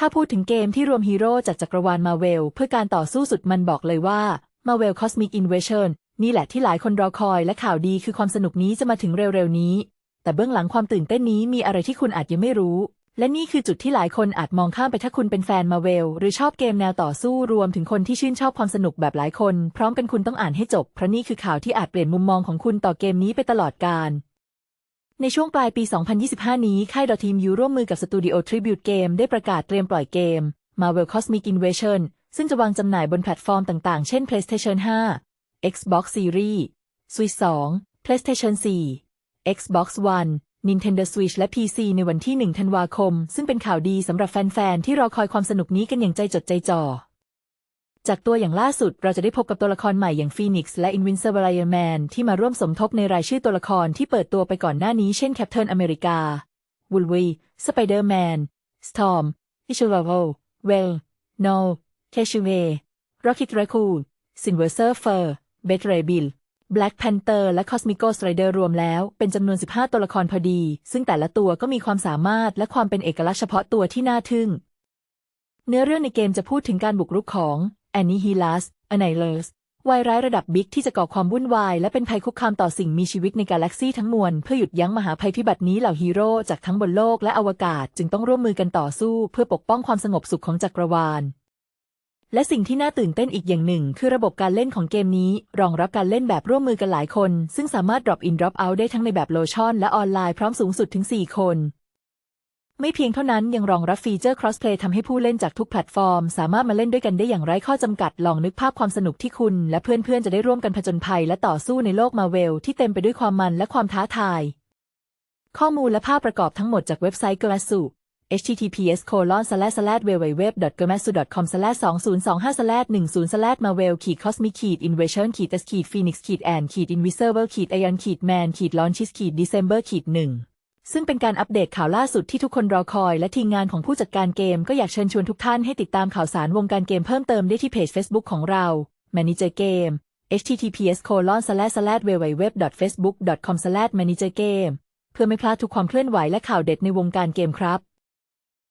ถ้าพูดถึงเกมที่รวมฮีโร่จากจักรวาลมาเวลเพื่อการต่อสู้สุดมันบอกเลยว่า Marvel Cosmic Invasion นี่แหละที่หลายคนรอคอยและข่าวดีคือความสนุกนี้จะมาถึงเร็วๆนี้ แต่เบื้องหลังความตื่นเต้นนี้มีอะไรที่คุณอาจยังไม่รู้ และนี่คือจุดที่หลายคนอาจมองข้ามไปถ้าคุณเป็นแฟนมาเวลหรือชอบเกมแนวต่อสู้รวมถึงคนที่ชื่นชอบความสนุกแบบหลายคน พร้อมกันคุณต้องอ่านให้จบเพราะนี่คือข่าวที่อาจเปลี่ยนมุมมองของคุณต่อเกมนี้ไปตลอดกาล ในช่วงปลายปี 2025 นี้ ค่ายดอทีมยูร่วมมือกับสตูดิโอ Tribute Game ได้ประกาศเตรียมปล่อยเกม Marvel Cosmic Invasion ซึ่งจะวางจำหน่ายบนแพลตฟอร์มต่างๆ เช่น PlayStation 5 Xbox Series Switch 2 PlayStation 4 Xbox One Nintendo Switch และ PC ในวันที่ 1 ธันวาคม ซึ่งเป็นข่าวดีสำหรับแฟน ๆ ที่รอคอยความสนุกนี้กันอย่างใจจดใจจ่อ จากตัวอย่างล่าสุดเราจะได้พบกับตัวละครใหม่อย่าง Phoenix และ Invincible Iron Man ที่มาร่วมสมทบในรายชื่อตัวละครที่เปิดตัวไปก่อนหน้านี้เช่น Captain America Wolverine Spider-Man Storm i s h u r a v o Well No c a s h u w a y Rocket Raccoon Silver Surfer b e t r a Bill Black Panther และ Cosmico Strider รวมแล้วเป็นจำนวน 15 ตัวละครพอดี ซึ่งแต่ละตัวก็มีความสามารถและความเป็นเอกลักษณ์เฉพาะตัวที่น่าทึ่ง เนื้อเรื่องในเกมจะพูดถึงการบุกรุกของ Annihilus Annihilus วายร้ายระดับบิ๊กที่จะก่อความวุ่นวายและเป็นภัยคุกคามต่อสิ่งมีชีวิตในกาแล็กซีทั้งมวลเพื่อหยุดยั้งมหาภัยพิบัตินี้เหล่าฮีโร่จากทั้งบนโลกและอวกาศจึงต้องร่วมมือกันต่อสู้เพื่อปกป้องความสงบสุขของจักรวาล และสิ่งที่น่าตื่นเต้นอีกอย่างหนึ่ง คือระบบการเล่นของเกมนี้ รองรับการเล่นแบบร่วมมือกันหลายคน ซึ่งสามารถ drop in drop out ได้ทั้งในแบบโลชั่นและออนไลน์พร้อมสูงสุดถึง 4 คน ไม่เพียงเท่านั้นยังรองรับฟีเจอร์ crossplay ทำให้ผู้เล่นจากทุกแพลตฟอร์ม สามารถมาเล่นด้วยกันได้อย่างไร้ข้อจำกัดลองนึกภาพความสนุกที่คุณ และเพื่อนๆ จะได้ร่วมกันผจญภัย และต่อสู้ในโลกมาเวล ที่เต็มไปด้วยความมันและความท้าทาย ข้อมูลและภาพประกอบทั้งหมดจากเว็บไซต์ Glasu https colon slash slash www.gamasu.com slash 2025 slash 10 slash marvel ขีด cosmic ขีด invasion ขีด s ขีด phoenix ขีด and ขีด invisible ขีด ion ขีด man ขีด launches ขีด december ขีดหนึ่ง ซึ่งเป็นการอัปเดตข่าวล่าสุดที่ทุกคนรอคอย และทีมงานของผู้จัดการเกมก็อยากเชิญชวนทุกท่านให้ติดตามข่าวสารวงการเกมเพิ่มเติมได้ที่เพจ Facebook ของเรา Manager Game https colon slash slash www.facebook.com slash manager game เพื่อไม่พลาดทุกความเคลื่อนไหวและข่าวเด็ดในวงการเกมครับ